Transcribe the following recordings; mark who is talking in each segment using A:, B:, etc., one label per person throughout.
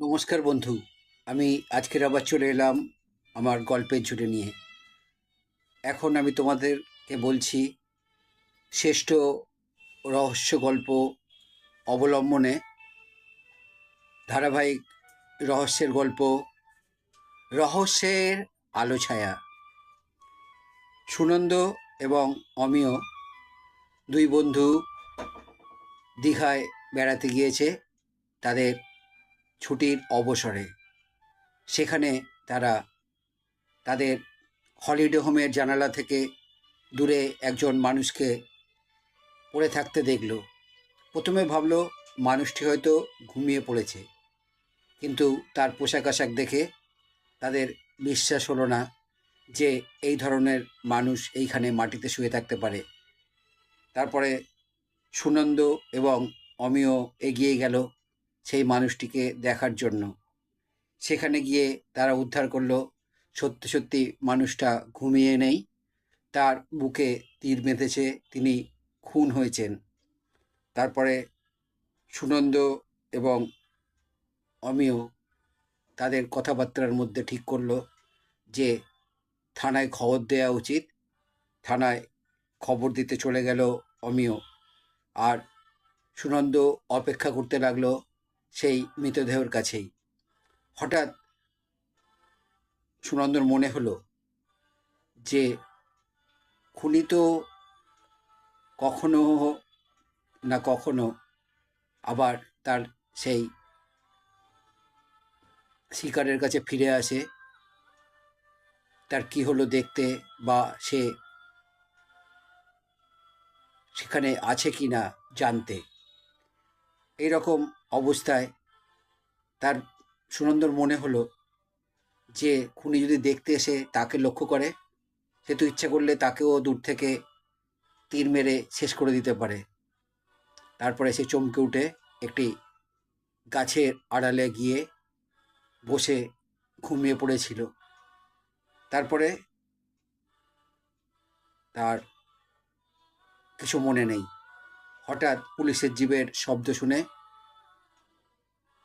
A: নমস্কার বন্ধু। আমি আজকের আবার চলে এলাম আমার গল্পের ঝুড়ি নিয়ে। এখন আমি তোমাদেরকে বলছি, শ্রেষ্ঠ রহস্য গল্প অবলম্বনে ধারাবাহিক রহস্যের গল্প, রহস্যের আলো ছায়া। সুনন্দ এবং অমিয় দুই বন্ধু দীঘায় বেড়াতে গিয়েছে। তাদের ছুটির অবসরে। সেখানে তারা তাদের হলিডে হোমের জানালা থেকে দূরে একজন মানুষকে পড়ে থাকতে দেখল। প্রথমে ভাবলো, মানুষটি হয়তো ঘুমিয়ে পড়েছে। কিন্তু তার পোশাক আশাক দেখে তাদের বিশ্বাস হলো না যে এই ধরনের মানুষ এইখানে মাটিতে শুয়ে থাকতে পারে। তারপরে সুনন্দ এবং অমিয় এগিয়ে গেল। সেই মানুষটিকে দেখার জন্য। সেখানে গিয়ে তারা উদ্ধার করল। সত্যি সত্যি মানুষটা ঘুমিয়ে নেই। তার বুকে তীর বেঁধেছে। তিনি খুন হয়েছেন। তারপরে সুনন্দ এবং অমিয় তাদের কথাবার্তার মধ্যে ঠিক করল যে, থানায় খবর দেওয়া উচিত। থানায় খবর দিতে চলে গেল অমিয়। আর সুনন্দ অপেক্ষা করতে লাগল সেই মৃতদেহর কাছেই। হঠাৎ সুনন্দর মনে হলো যে, খুনি তো কখনো না কখনো আবার তার সেই শিকারের কাছে ফিরে আসে। তার কি হলো দেখতে বা সে সেখানে আছে কি না জানতে রকম অবস্থায় তার সুনন্দর মনে হলো যে খুনি যদি দেখতে এসে তাকে লক্ষ্য করে, সে তো ইচ্ছা করলে তাকেও দূর থেকে তীর মেরে শেষ করে দিতে পারে। তারপরে সে চমকে উঠে একটি গাছের আড়ালে গিয়ে বসে ঘুমিয়ে পড়েছিল। তারপরে তার কিছু মনে নেই। হঠাৎ পুলিশের জীবের শব্দ শুনে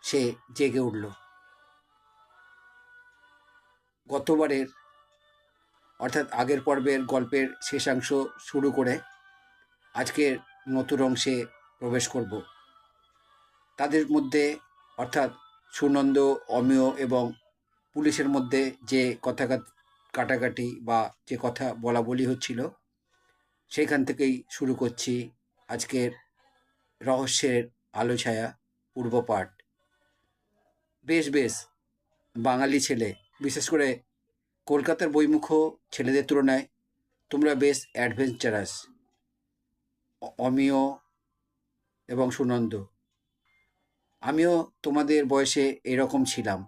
A: সে জেগে উঠল। গতবারের, অর্থাৎ আগের পর্বের গল্পের শেষাংশ শুরু করে আজকের নতুন অংশে প্রবেশ করব। তাদের মধ্যে, অর্থাৎ সুনন্দ, অমিয় এবং পুলিশের মধ্যে যে কথা কাটাকাটি বা যে কথা বলা বলি হচ্ছিল, সেইখান থেকেই শুরু করছি আজকের রহস্যের আলো ছায়া, পূর্ব পাঠ। বেশ বেশ, বাঙালি ছেলে, বিশেষ করে কলকাতার বইমুখ ছেলেদের তুলনায় তোমরা বেশ অ্যাডভেঞ্চারাস অমিয় এবং সুনন্দ। আমিও তোমাদের বয়সে এরকম ছিলাম।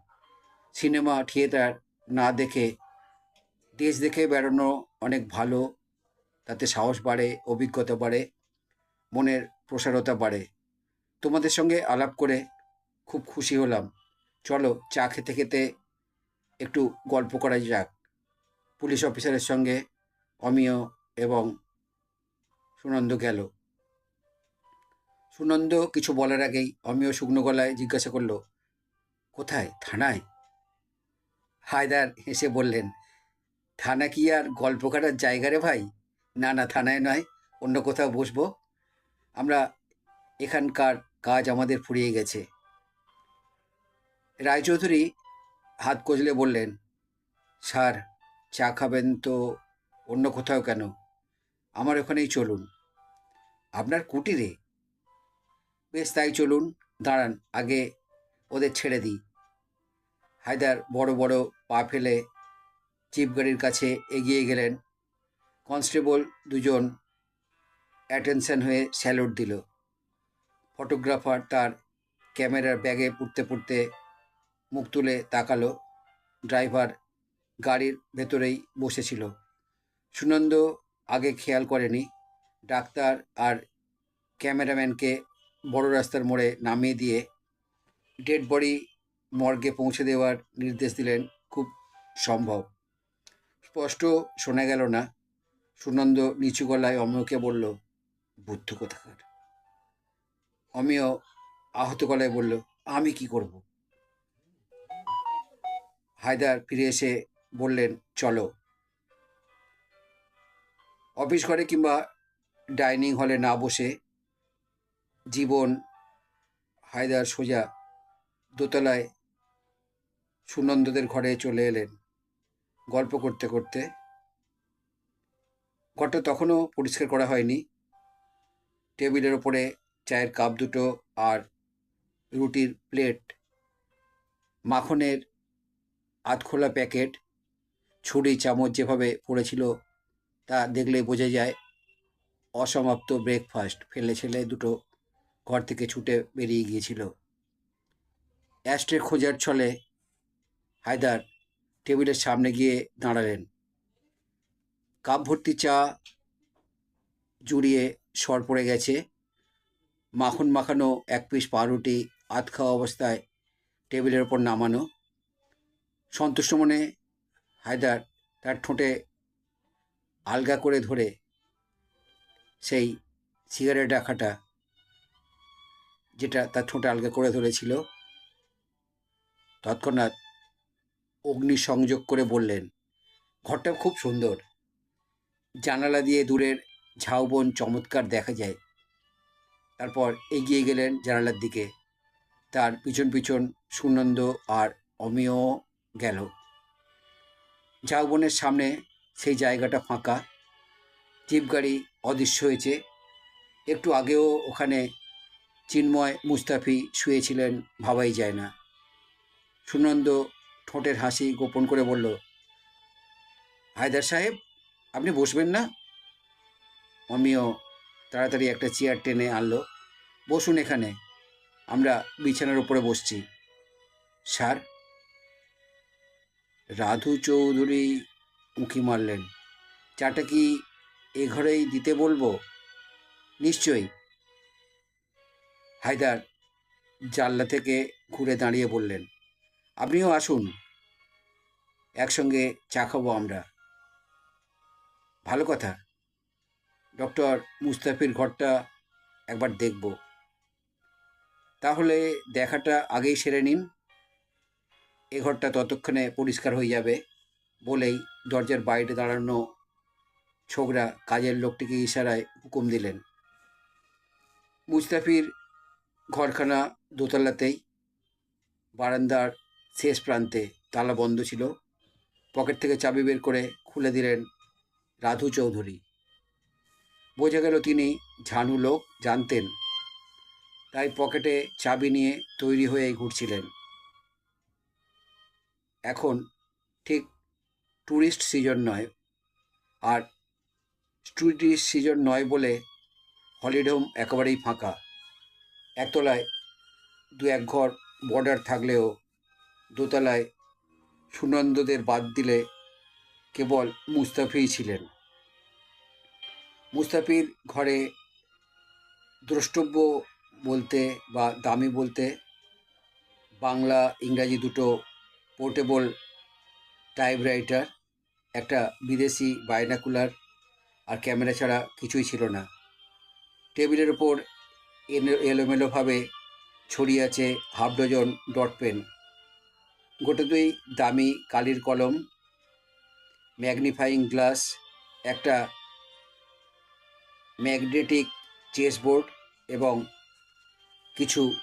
A: সিনেমা, থিয়েটার না দেখে, দেশ দেখে বেড়ানো অনেক ভালো, তাতে সাহস বাড়ে, অভিজ্ঞতা বাড়ে মনের প্রসারতা বাড়ে। তোমাদের সঙ্গে আলাপ করে খুব খুশি হলাম। চলো চা খেতে খেতে একটু গল্প করা যাক। পুলিশ অফিসারের সঙ্গে অমিয় এবং সুনন্দ গেল। সুনন্দ কিছু বলার আগেই অমিয় শুকনো গলায় জিজ্ঞাসা করল, কোথায়? থানায়? হায়দার হেসে বললেন, থানা কি আর গল্প কাটার জায়গা রে ভাই? না না, থানায় নয়, অন্য কোথাও বসবো? আমরা এখানকার কাজ আমাদের ফুরিয়ে গেছে। রায়চৌধুরী হাত কচলে বললেন, স্যার, চা খাবেন তো অন্য কোথাও কেন? আমার ওখানেই চলুন। আপনার কুটিরে বেশ, তাই চলুন, দাঁড়ান, আগে ওদের ছেড়ে দিই। হায়দার বড় বড় পা ফেলে চিপ গাড়ির কাছে এগিয়ে গেলেন। কনস্টেবল দুজন অ্যাটেনশন হয়ে স্যালুট দিল। ফটোগ্রাফার তার ক্যামেরার ব্যাগে পুড়তে পুড়তে মুখ তুলে তাকালো। ড্রাইভার গাড়ির ভেতরেই বসেছিল। সুনন্দ আগে খেয়াল করেনি। ডাক্তার আর ক্যামেরাম্যানকে বড় রাস্তার মোড়ে নামিয়ে দিয়ে ডেড বডি মর্গে পৌঁছে দেওয়ার নির্দেশ দিলেন খুব সম্ভব। স্পষ্ট শোনা গেল না। সুনন্দ নিচু গলায় অমিয়কে বলল বুদ্ধ কোথাকার? অমিয় আহত গলায় বলল, আমি কি করব? হায়দার ফিরে এসে বললেন, চলো। অফিস ঘরে কিংবা ডাইনিং হলে না বসে জীবন হায়দার সোজা দোতলায় সুনন্দদের ঘরে চলে এলেন। গল্প করতে করতে। ঘরটা তখনও পরিষ্কার করা হয়নি। টেবিলের ওপরে চায়ের কাপ দুটো আর রুটির প্লেট, মাখনের আধখোলা প্যাকেট, ছুরি, চামচ যেভাবে পড়েছিল তা দেখলে বোঝা যায় অসমাপ্ত ব্রেকফাস্ট ফেলে ছেলে দুটো ঘর থেকে ছুটে বেরিয়ে গিয়েছিল। অ্যাস্ট্রে খোঁজার ছলে হায়দার টেবিলের সামনে গিয়ে দাঁড়ালেন। কাপ ভর্তি চা জুড়িয়ে সর পড়ে গেছে। মাখন মাখানো এক পিস পাউরুটি আধ খাওয়া অবস্থায় টেবিলের ওপর নামানো। সন্তুষ্ট মনে হায়দার তার ঠোঁটে আলগা করে ধরে সেই সিগারেট রাখাটা যেটা তার ঠোঁটে আলগা করে ধরেছিল, তৎক্ষণাৎ অগ্নি সংযোগ করে বললেন, ঘরটা খুব সুন্দর। জানালা দিয়ে দূরের ঝাউবন চমৎকার দেখা যায়। তারপর এগিয়ে গেলেন জানালার দিকে। তার পিছন পিছন সুনন্দ আর অমিয় গেল। ঝাউবনের সামনে সেই জায়গাটা ফাঁকা। জিপ গাড়ি অদৃশ্য হয়েছে। একটু আগেও ওখানে চিন্ময় মুস্তাফি শুয়েছিলেন, ভাবাই যায় না। সুনন্দ ঠোঁটের হাসি গোপন করে বলল, হায়দার সাহেব, আপনি বসবেন না? অমিয় তাড়াতাড়ি একটা চেয়ার টেনে আনলো। বসুন এখানে, আমরা বিছানার উপরে বসছি। স্যার? রাধু চৌধুরী উঁকি মারলেন। চাটা কি এ ঘরেই দিতে বলব? নিশ্চয়ই। হায়দার জানলা থেকে ঘুরে দাঁড়িয়ে বললেন, আপনিও আসুন, একসঙ্গে চা খাব আমরা। ভালো কথা। ডক্টর মুস্তাফির ঘরটা একবার দেখব। তাহলে দেখাটা আগেই সেরে নিন। এ ঘরটা ততক্ষণে পরিষ্কার হয়ে যাবে বলেই দরজার বাইরে দাঁড়ানো ছোকরা কাজের লোকটিকে ইশারায় হুকুম দিলেন। মুস্তাফির ঘরখানা দোতলাতেই, বারান্দার শেষ প্রান্তে তালা বন্ধ ছিল। পকেট থেকে চাবি বের করে খুলে দিলেন রাধু চৌধুরী। বোঝা গেল তিনি ঝানু লোক, জানতেন। তাই পকেটে চাবি নিয়ে তৈরি হয়ে ঘুরছিলেন। এখন ঠিক ট্যুরিস্ট সিজন নয়, আর ট্যুরিস্ট সিজন নয় বলে হলিডে হোম একেবারেই ফাঁকা। একতলায় দু এক ঘর, বর্ডার থাকলেও দোতলায় সুনন্দদের বাদ দিলে কেবল মুস্তাফিই ছিলেন। মুস্তাফির ঘরে দ্রষ্টব্য বলতে বা দামি বলতে বাংলা, ইংরাজি দুটো পোর্টেবল টাইপরাইটার একটা বিদেশি বায়নাকুলার আর ক্যামেরা ছাড়া কিছুই ছিল না। টেবিলের ওপর এলো- এলোমেলোভাবে ছড়িয়ে আছে হাফ ডজন ডট পেন গোটা দুই দামি কালির কলম ম্যাগনিফাইং গ্লাস একটা ম্যাগনেটিক চেসবোর্ড এবং কিছু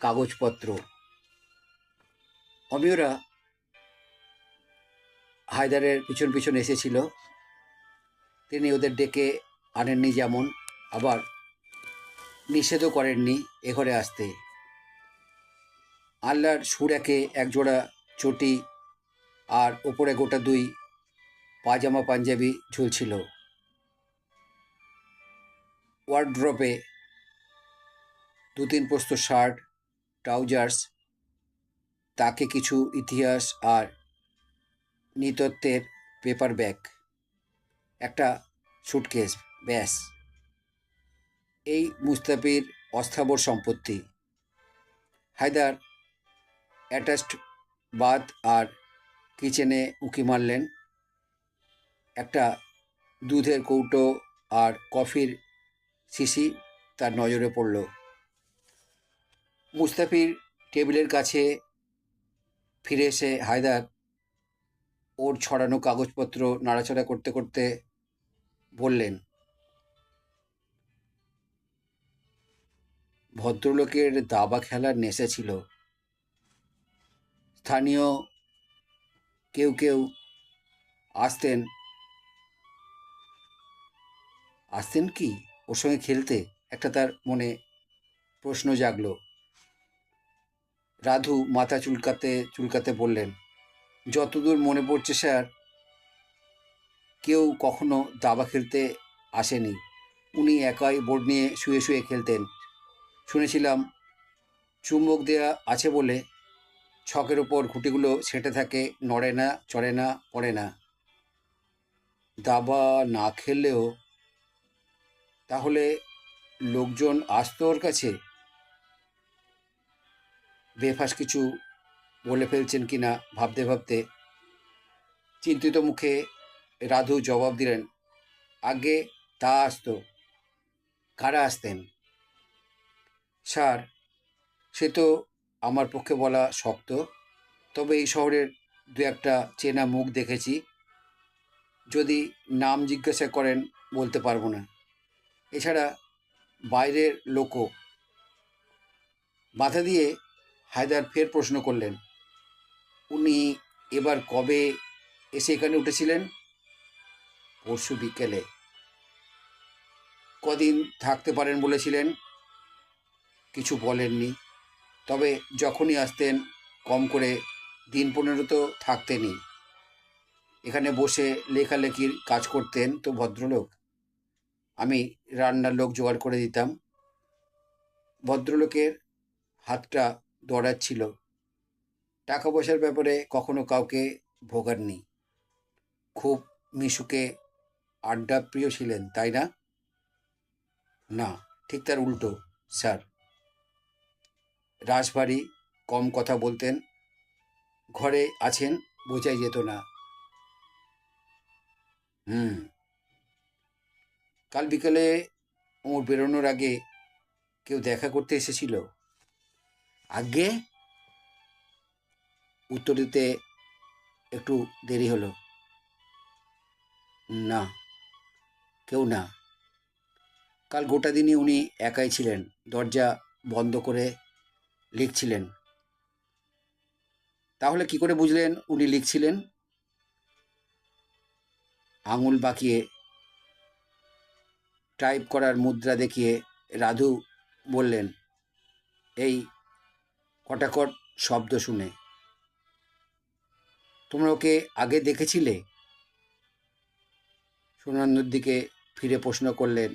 A: কাগজপত্র। অমিয়রা হায়দারের পিছন পিছন এসেছিল। তিনি ওদের ডেকে আনেননি যেমন, আবার নিষেধও করেননি এ ঘরে আসতে। আল্লাহর সুরাকে একজোড়া চটি আর ওপরে গোটা দুই পাজামা পাঞ্জাবি ঝুলছিল। ওয়ার্ড্রপে দু তিন পোস্ত শার্ট, ট্রাউজার্স, তাকে কিছু ইতিহাস আর নৃতত্ত্বের পেপার ব্যাগ, একটা সুটকেস, ব্যাস। এই মুস্তাফির অস্থাবর সম্পত্তি। হায়দার অ্যাটাচড বাথ আর কিচেনে উঁকি মারলেন। একটা দুধের কৌটো আর কফির শিশি তার নজরে পড়ল। মুস্তাফির টেবিলের কাছে ফিরে এসে হায়দার ওর ছড়ানো কাগজপত্র নাড়াচাড়া করতে করতে বললেন, ভদ্রলোকের দাবা খেলার নেশা ছিল। স্থানীয় কেউ কেউ আসতেন আসতেন কি? ওর সঙ্গে খেলতে একটা তার মনে প্রশ্ন জাগলো। রাধু মাথা চুলকাতে চুলকাতে বললেন, যতদূর মনে পড়ছে স্যার, কেউ কখনো দাবা খেলতে আসেনি। উনি একাই বোর্ড নিয়ে শুয়ে শুয়ে খেলতেন। শুনেছিলাম, চুম্বক দেয়া আছে বলে ছকের ওপর খুঁটিগুলো ছেঁটে থাকে, নড়ে না, চড়ে না, পড়ে না। দাবা না খেললেও তাহলে লোকজন আসতো ওর কাছে? বেফাস কিছু বলে ফেলছেন কি না ভাবতে ভাবতে? চিন্তিত মুখে রাধু জবাব দিলেন, আগে তা আসতো। কারা আসতেন? স্যার, সে তো আমার পক্ষে বলা শক্ত। তবে এই শহরের দু একটা চেনা মুখ দেখেছি। যদি নাম জিজ্ঞাসা করেন বলতে পারব না। এছাড়া বাইরের লোকও। মাথা দিয়ে হায়দার ফের প্রশ্ন করলেন, উনি এবার কবে এসে এখানে উঠেছিলেন? পরশু বিকেলে। কদিন থাকতে পারেন বলেছিলেন? কিছু বলেননি। তবে যখনই আসতেন, কম করে দিন পনেরো তো থাকতেনই। এখানে বসে লেখালেখির কাজ করতেন তো ভদ্রলোক? আমি রান্নার লোক জোগাড় করে দিতাম। ভদ্রলোকের হাতটা দৌড়াচ্ছিল। টাকা পয়সার ব্যাপারে কখনো কাউকে ভোগাননি খুব মিশুকে আড্ডা প্রিয় ছিলেন, তাই না? না, ঠিক তার উল্টো, স্যার। রাজবাড়ি কম কথা বলতেন, ঘরে আছেন বোঝাই যেত না। হুম কাল বিকেলে ওর বেরোনোর আগে কেউ দেখা করতে এসেছিল। আগে উত্তর দিতে একটু দেরি হলো। না, কেউ না। কাল গোটা দিনই উনি একাই ছিলেন, দরজা বন্ধ করে লিখছিলেন। তাহলে কি করে বুঝলেন উনি লিখছিলেন? আঙুল বাঁকিয়ে টাইপ করার মুদ্রা দেখিয়ে রাধু বললেন, এই কটাকট শব্দ শুনে। তোমরা ওকে আগে দেখেছিলে? সুনন্দর দিকে ফিরে প্রশ্ন করলেন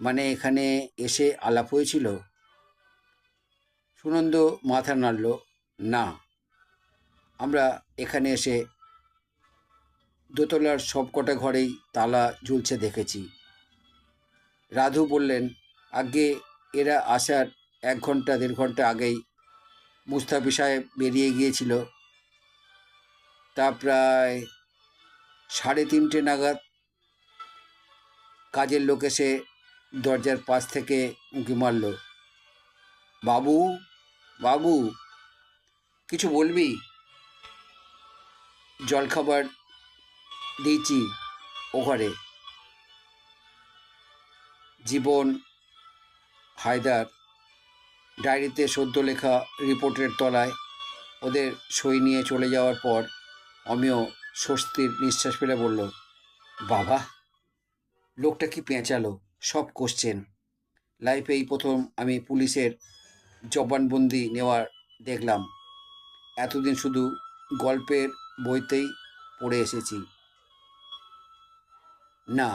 A: মানে এখানে এসে আলাপ হয়েছিল? সুনন্দ মাথা নাড়ল, না। আমরা এখানে এসে দোতলার সবকটা ঘরেই তালা ঝুলছে দেখেছি। রাধু বললেন, আগে এরা আসার এক ঘণ্টা, দেড় ঘণ্টা আগেই মুস্তাফি সাহেব বেরিয়ে গিয়েছিল। তা প্রায় সাড়ে তিনটে নাগাদ কাজের লোক এসে দরজার পাশ থেকে উঁকি মারল। বাবু বাবু, কিছু বলবি? জলখাবার দিয়েছি ওভারে জীবন হায়দার ডায়েরিতে সদ্য লেখা রিপোর্টের তলায় ওদের সই নিয়ে চলে যাওয়ার পর অমিয় স্বস্তির নিঃশ্বাস ফেলে বলল, বাবা, লোকটা কি পেঁচালো? সব কোশ্চেন লাইফে এই প্রথম আমি পুলিশের জবানবন্দি নেওয়ার দেখলাম। এতদিন শুধু গল্পের বইতেই পড়ে এসেছি। না,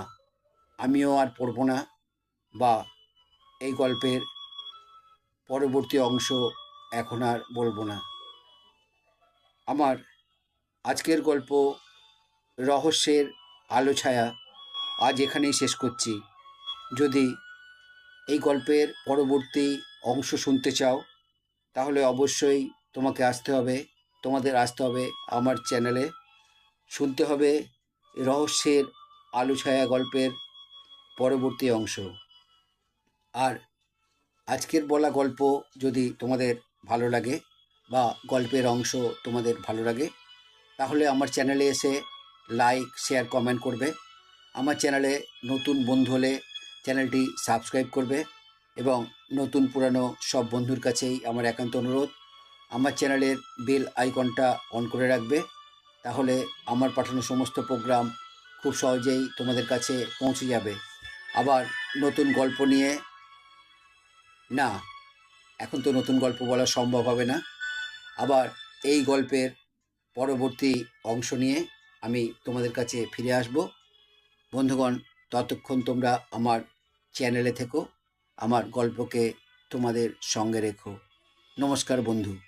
A: আমিও আর পড়ব না বা এই গল্পের পরবর্তী অংশ এখন আর বলব না। আমার আজকের গল্প রহস্যের আলো ছায়া আজ এখানেই শেষ করছি। যদি এই গল্পের পরবর্তী অংশ শুনতে চাও, তাহলে অবশ্যই তোমাকে আসতে হবে, তোমাদের আসতে হবে আমার চ্যানেলে। শুনতে হবে রহস্যের আলো ছায়া গল্পের পরবর্তী অংশ। আর আজকের বলা গল্প যদি তোমাদের ভালো লাগে বা গল্পের অংশ তোমাদের ভালো লাগে, তাহলে আমার চ্যানেলে এসে লাইক, শেয়ার, কমেন্ট করবে। আমার চ্যানেলে নতুন বন্ধু হলে চ্যানেলটি সাবস্ক্রাইব করবে এবং নতুন পুরানো সব বন্ধুর কাছেই আমার একান্ত অনুরোধ। আমার চ্যানেলের বেল আইকনটা অন করে রাখবে। তাহলে আমার পাঠানো সমস্ত প্রোগ্রাম খুব সহজেই তোমাদের কাছে পৌঁছে যাবে। আবার নতুন গল্প নিয়ে, না, এখন তো নতুন গল্প বলা সম্ভব হবে না। আবার এই গল্পের পরবর্তী অংশ নিয়ে আমি তোমাদের কাছে ফিরে আসব। বন্ধুগণ, ততক্ষণ তোমরা আমার চ্যানেলে থেকো, আমার গল্পকে তোমাদের সঙ্গে রেখো। নমস্কার বন্ধু।